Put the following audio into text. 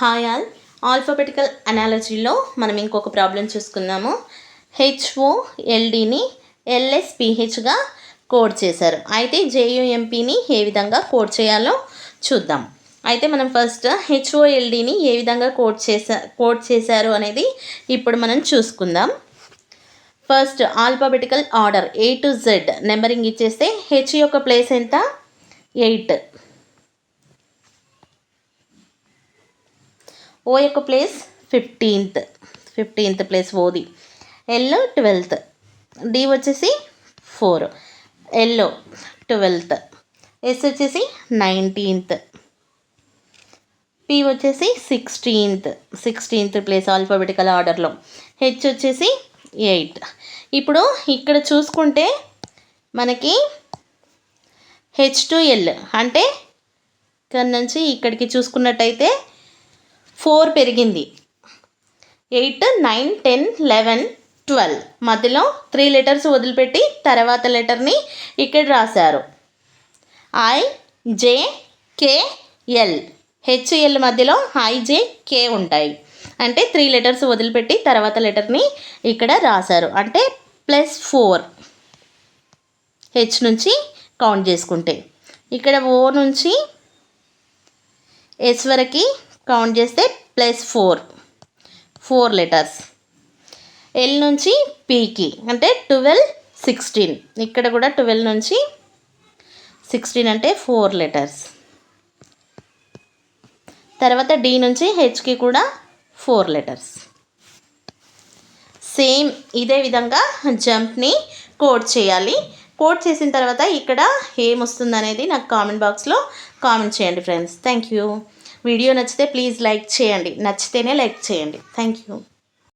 Hi all. Alphabetical అనాలజీలో మనం ఇంకొక problem చూసుకుందాము. హెచ్ఓ ఎల్డీని ఎల్ఎస్పిహెచ్గా కోడ్ చేశారు. అయితే జేయుఎంపీని ఏ విధంగా కోడ్ చేయాలో చూద్దాం. అయితే మనం ఫస్ట్ హెచ్ఓఎల్డీని ఏ విధంగా కోడ్ చేసా కోడ్ చేశారు అనేది ఇప్పుడు మనం చూసుకుందాం. First alphabetical order A to Z numbering ఇచ్చేస్తే హెచ్ యొక్క ప్లేస్ ఎంత? ఎయిట్ ఓ యొక్క ప్లేస్ ఫిఫ్టీన్త్ ఫిఫ్టీన్త్ ప్లేస్ ఓది. ఎల్లో ట్వెల్త్ డి వచ్చేసి ఫోర్. ఎల్లో ట్వెల్త్ ఎస్ వచ్చేసి నైన్టీన్త్ పి వచ్చేసి సిక్స్టీన్త్ సిక్స్టీన్త్ ప్లేస్ ఆల్ఫాబెటికల్ ఆర్డర్లో. హెచ్ వచ్చేసి ఎయిట్. ఇప్పుడు ఇక్కడ చూసుకుంటే మనకి హెచ్ టు ఎల్ అంటే ఇక్కడ నుంచి ఇక్కడికి చూసుకున్నట్టయితే ఫోర్ పెరిగింది. Eight nine ten eleven twelve. మధ్యలో త్రీ లెటర్స్ వదిలిపెట్టి తర్వాత లెటర్ని ఇక్కడ రాశారు. I J K L. H L మధ్యలో ఐ జే కే ఉంటాయి. అంటే త్రీ లెటర్స్ వదిలిపెట్టి తర్వాత లెటర్ని ఇక్కడ రాశారు. అంటే ప్లస్ ఫోర్. హెచ్ నుంచి కౌంట్ చేసుకుంటే. ఇక్కడ ఓ నుంచి ఎస్ వరకు కౌంట్ చేస్తే plus four four letters L నుంచి పీకి అంటే ట్వెల్వ్ సిక్స్టీన్ ఇక్కడ కూడా ట్వెల్వ్ నుంచి సిక్స్టీన్ అంటే ఫోర్ లెటర్స్ తర్వాత డి నుంచి హెచ్కి కూడా ఫోర్ లెటర్స్ సేమ్ ఇదే విధంగా జంప్ని కోడ్ చేయాలి. కోడ్ చేసిన తర్వాత ఇక్కడ ఏమొస్తుంది అనేది నాకు కామెంట్ బాక్స్లో కామెంట్ చేయండి ఫ్రెండ్స్ థ్యాంక్ యూ వీడియో నచ్చితే ప్లీజ్ లైక్ చేయండి. నచ్చితేనే లైక్ చేయండి. Thank you